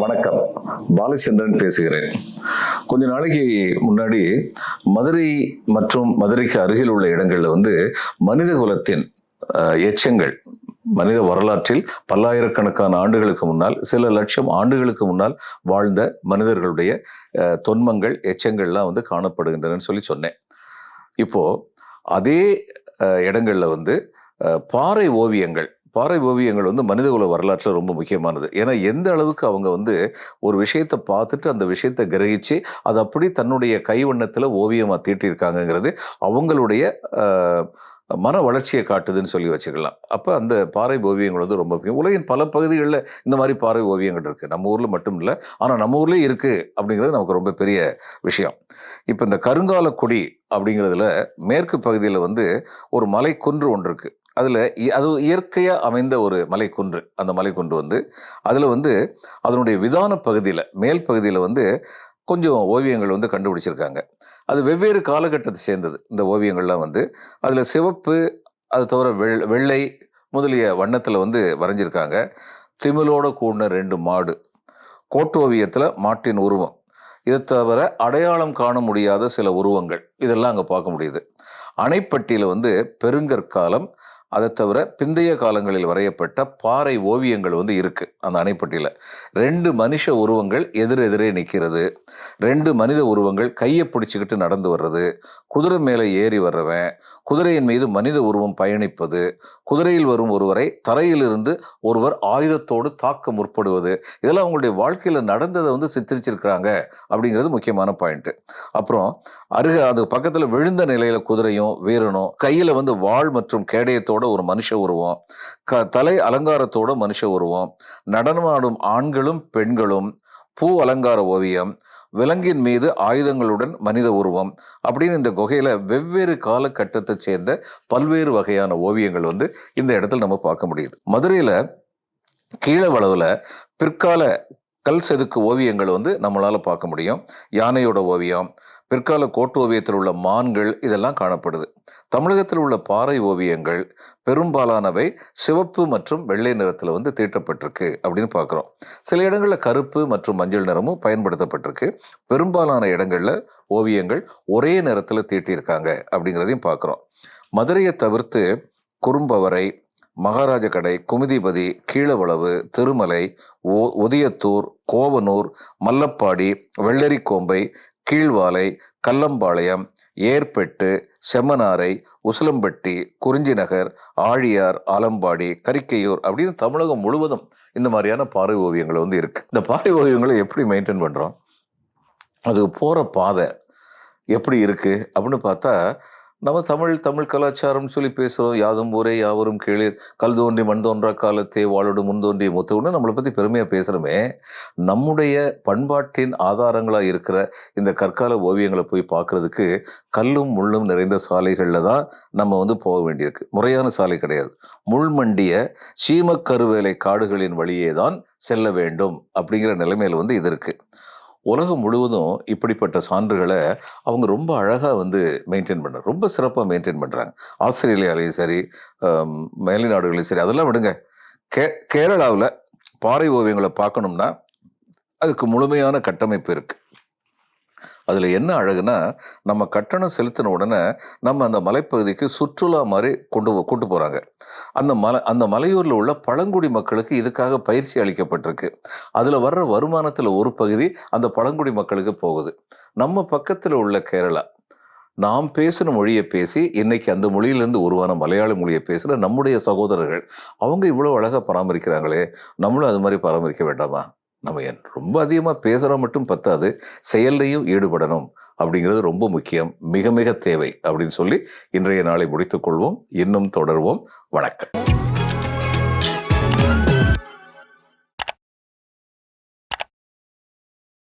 வணக்கம். பாலச்சந்திரன் பேசுகிறேன். கொஞ்ச நாளைக்கு முன்னாடி மதுரை மற்றும் மதுரைக்கு அருகில் உள்ள இடங்கள்ல வந்து மனித குலத்தின் எச்சங்கள் மனித வரலாற்றில் பல்லாயிரக்கணக்கான ஆண்டுகளுக்கு முன்னால் சில லட்சம் ஆண்டுகளுக்கு முன்னால் வாழ்ந்த மனிதர்களுடைய தொன்மங்கள் எச்சங்கள்லாம் வந்து காணப்படுகின்றனன்னு சொல்லி சொன்னேன். இப்போ அதே இடங்களில் இடங்கள்ல வந்து பாறை ஓவியங்கள் பாறை ஓவியங்கள் வந்து மனிதகுல வரலாற்றில் ரொம்ப முக்கியமானது. ஏன்னா எந்த அளவுக்கு அவங்க வந்து ஒரு விஷயத்தை பார்த்துட்டு அந்த விஷயத்தை கிரகிச்சு அது அப்படி தன்னுடைய கைவண்ணத்தில் ஓவியமாக தீட்டியிருக்காங்கங்கிறது அவங்களுடைய மன வளர்ச்சியை காட்டுதுன்னு சொல்லி வச்சுக்கலாம். அப்போ அந்த பாறை ஓவியங்கள் வந்து ரொம்ப முக்கியம். உலகின் பல பகுதிகளில் இந்த மாதிரி பாறை ஓவியங்கள் இருக்குது நம்ம ஊரில் மட்டும் இல்லை ஆனால் நம்ம ஊர்லேயே இருக்குது அப்படிங்கிறது நமக்கு ரொம்ப பெரிய விஷயம். இப்போ இந்த கருங்கால கொடி அப்படிங்கிறதுல மேற்கு பகுதியில் வந்து ஒரு மலைக்குன்று ஒன்று இருக்குது அதில் அது இயற்கையாக அமைந்த ஒரு மலைக்குன்று. அந்த மலைக்குன்று வந்து அதில் வந்து அதனுடைய விதான பகுதியில் மேல் பகுதியில் வந்து கொஞ்சம் ஓவியங்கள் வந்து கண்டுபிடிச்சிருக்காங்க. அது வெவ்வேறு காலகட்டத்தை சேர்ந்தது. இந்த ஓவியங்கள்லாம் வந்து அதில் சிவப்பு அது தவிர வெள் வெள்ளை முதலிய வண்ணத்தில் வந்து வரைஞ்சிருக்காங்க. திமிலோட கூடின ரெண்டு மாடு. கோட்டோவியத்தில் மாட்டின் உருவம். இதை தவிர அடையாளம் காண முடியாத சில உருவங்கள். இதெல்லாம் அங்கே பார்க்க முடியுது. அணைப்பட்டியில் வந்து பெருங்கற்காலம் அதை தவிர பிந்தைய காலங்களில் வரையப்பட்ட பாறை ஓவியங்கள் வந்து இருக்கு அந்த அணைப்பட்டியில். ரெண்டு மனுஷ உருவங்கள் எதிரெதிரே நிற்கிறது ரெண்டு மனித உருவங்கள் கையை பிடிச்சிக்கிட்டு நடந்து வர்றது. குதிரை மேலே ஏறி வர்றவன் குதிரையின் மீது மனித உருவம் பயணிப்பது குதிரையில் வரும் ஒருவரை தரையிலிருந்து ஒருவர் ஆயுதத்தோடு தாக்க முற்படுவது. இதெல்லாம் அவங்களுடைய வாழ்க்கையில் நடந்ததை வந்து சித்தரிச்சிருக்கிறாங்க அப்படிங்கிறது முக்கியமான பாயிண்ட்டு அப்புறம் அருக அது பக்கத்தில் விழுந்த நிலையில் குதிரையும் வீரனும் கையில் வந்து வாள் மற்றும் கேடயத்தோடு ஒரு மனுஷ உருவம் க தலை அலங்காரத்தோட மனுஷ உருவம் நடனமாடும் ஆண்களும் பெண்களும் பூ அலங்கார ஓவியம் விலங்கின் மீது ஆயுதங்களுடன் மனித உருவம் அப்படின்னு இந்த குகையில வெவ்வேறு காலகட்டத்தை சேர்ந்த பல்வேறு வகையான ஓவியங்கள் வந்து இந்த இடத்துல நம்ம பார்க்க முடியுது. மதுரையில வளவில் பிற்கால கல் செதுக்கு ஓவியங்கள் வந்து நம்மளால பார்க்க முடியும். யானையோட ஓவியம் பிற்கால கோட்டு ஓவியத்தில் உள்ள மான்கள் இதெல்லாம் காணப்படுது. தமிழகத்தில் உள்ள பாறை ஓவியங்கள் பெரும்பாலானவை சிவப்பு மற்றும் வெள்ளை நிறத்தில் வந்து தீட்டப்பட்டிருக்கு அப்படின்னு பார்க்குறோம் சில இடங்களில் கருப்பு மற்றும் மஞ்சள் நிறமும் பயன்படுத்தப்பட்டிருக்கு. பெரும்பாலான இடங்களில் ஓவியங்கள் ஒரே நிறத்தில் தீட்டியிருக்காங்க அப்படிங்கிறதையும் பார்க்குறோம் மதுரையை தவிர்த்து குறும்பவரை மகாராஜ கடை குமுதிபதி கீழவளவு திருமலை ஓ ஒதியத்தூர் கோவனூர் மல்லப்பாடி வெள்ளரிக்கோம்பை கீழ்வாலை கல்லம்பாளையம் ஏர்பெட்டு செம்மனாரை உசிலம்பட்டி குறிஞ்சி நகர் ஆழியார் ஆலம்பாடி கரிக்கையூர் அப்படின்னு தமிழகம் முழுவதும் இந்த மாதிரியான பாறை ஓவியங்கள் வந்து இருக்குது இந்த பாறை ஓவியங்களை எப்படி மெயின்டைன் பண்ணுறோம் அது போகிற பாதை எப்படி இருக்குது அப்படின்னு பார்த்தா நம்ம தமிழ் தமிழ் கலாச்சாரம்னு சொல்லி பேசுகிறோம் யாதும் ஊரே யாவரும் கீழீர் கல் தோன்றி மண் தோன்றா காலத்தே வாழோடு முன் தோன்றிய முத்தவுன்னு நம்மளை பற்றி பெருமையாக பேசுகிறோமே நம்முடைய பண்பாட்டின் ஆதாரங்களாக இருக்கிற இந்த கற்கால ஓவியங்களை போய் பார்க்குறதுக்கு கல்லும் முள்ளும் நிறைந்த சாலைகளில் தான் நம்ம வந்து போக வேண்டியிருக்கு. முறையான சாலை கிடையாது. முள்மண்டிய சீமக்கருவேலை காடுகளின் வழியே தான் செல்ல வேண்டும் அப்படிங்கிற நிலைமையில் வந்து இது இருக்குது உலகம் முழுவதும் இப்படிப்பட்ட சான்றுகளை அவங்க ரொம்ப அழகாக வந்து மெயின்டைன் பண்ணுறாங்க ரொம்ப சிறப்பாக மெயின்டைன் பண்ணுறாங்க ஆஸ்திரேலியாலையும் சரி மேலை நாடுகளையும் சரி அதெல்லாம் விடுங்க. கே கேரளாவில் பாறை ஓவியங்களை பார்க்கணும்னா அதுக்கு முழுமையான கட்டமைப்பு இருக்குது அதில் என்ன அழகுனா நம்ம கட்டணம் செலுத்தின உடனே நம்ம அந்த மலைப்பகுதிக்கு சுற்றுலா மாதிரி கொண்டு கூட்டு போகிறாங்க அந்த மலை அந்த மலையூரில் உள்ள பழங்குடி மக்களுக்கு இதுக்காக பயிற்சி அளிக்கப்பட்டிருக்கு. அதில் வர்ற வருமானத்தில் ஒரு பகுதி அந்த பழங்குடி மக்களுக்கு போகுது. நம்ம பக்கத்தில் உள்ள கேரளா நாம் பேசின மொழியை பேசி இன்னைக்கு அந்த மொழியிலேருந்து உருவான மலையாள மொழியை பேசுகிற நம்முடைய சகோதரர்கள் அவங்க இவ்வளோ அழகாக பராமரிக்கிறாங்களே நம்மளும் அது மாதிரி பராமரிக்க வேண்டாமா? நம்ம என் ரொம்ப அதிகமாக பேசுகிறோம் மட்டும் பத்தாது செயல்லையும் ஈடுபடணும் அப்படிங்கிறது ரொம்ப முக்கியம். மிக மிக தேவை அப்படின்னு சொல்லி இன்றைய நாளை முடித்துக்கொள்வோம் இன்னும் தொடர்வோம். வணக்கம்.